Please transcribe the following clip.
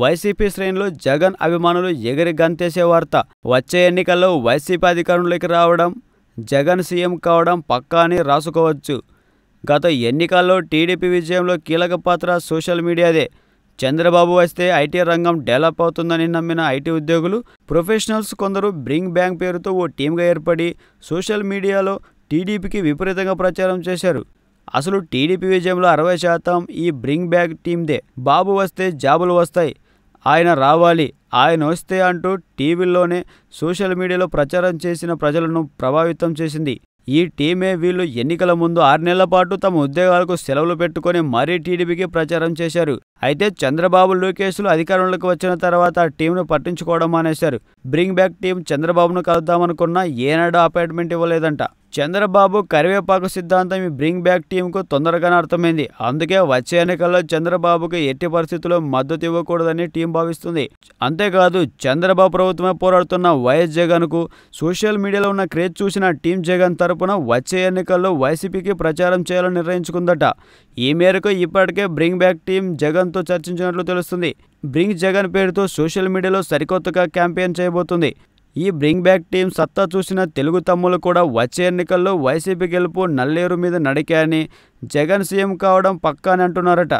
YCP శ్రేణులు జగన్ అభిమానులు ఎగిరి గంతేసే వార్త. వచ్చే ఎన్నికల్లో వైసీపీ అధికారంలోకి రావడం జగన్ సీఎం కావడం పక్కా అని రాసుకోవచ్చు. గత ఎన్నికల్లో టీడీపీ విజయంలో కీలక పాత్ర సోషల్ మీడియాదే. చంద్రబాబు వస్తే ఐటీ రంగం డెవలప్ అవుతుందని నమ్మిన ఐటీ ఉద్యోగులు ప్రొఫెషనల్స్ కొందరు బ్రింగ్ బ్యాంక్ పేరుతో ఓ టీమ్గా ఏర్పడి సోషల్ మీడియాలో టీడీపీకి విపరీతంగా ప్రచారం చేశారు. అసలు టీడీపీ విజయంలో అరవై శాతం ఈ బ్రింగ్ బ్యాక్ టీందే బాబు వస్తే జాబులు వస్తాయి. ఆయన రావాలి. ఆయన వస్తే అంటూ టీవీల్లోనే సోషల్ మీడియాలో ప్రచారం చేసిన ప్రజలను ప్రభావితం చేసింది. ఈ టీమే వీళ్ళు ఎన్నికల ముందు ఆరు నెలల పాటు తమ ఉద్యోగాలకు సెలవులు పెట్టుకొని మరీ టీడీపీకి ప్రచారం చేశారు. అయితే చంద్రబాబు లోకేష్లు అధికారంలోకి వచ్చిన తర్వాత ఆ టీంను పట్టించుకోవడం మానేశారు. బ్రింగ్ బ్యాక్ టీం చంద్రబాబును కలుద్దామనుకున్నా ఏనాడు అపాయింట్మెంట్ ఇవ్వలేదంట. చంద్రబాబు కరివేపాకు సిద్ధాంతం ఈ బ్రింగ్ బ్యాక్ టీంకు తొందరగానే అర్థమైంది. అందుకే వచ్చే ఎన్నికల్లో చంద్రబాబుకు ఎట్టి పరిస్థితుల్లో మద్దతు ఇవ్వకూడదని టీం భావిస్తుంది. అంతేకాదు చంద్రబాబు ప్రభుత్వమే పోరాడుతున్న వైఎస్ జగన్కు సోషల్ మీడియాలో ఉన్న క్రేజ్ చూసిన టీం జగన్ తరపున వచ్చే ఎన్నికల్లో వైసీపీకి ప్రచారం చేయాలని నిర్ణయించుకుందట. ఈ మేరకు ఇప్పటికే బ్రింగ్ బ్యాక్ టీం జగన్తో చర్చించినట్లు తెలుస్తుంది. బ్రింగ్ జగన్ పేరుతో సోషల్ మీడియాలో సరికొత్తగా క్యాంపెయిన్ చేయబోతుంది. ఈ బ్రింగ్ బ్యాక్ టీం సత్తా చూసిన తెలుగు తమ్ములు కూడా వచ్చే ఎన్నికల్లో వైసీపీ గెలుపు నల్లేరు మీద నడికే అని జగన్ సీఎం కావడం పక్కా అని అంటున్నారట.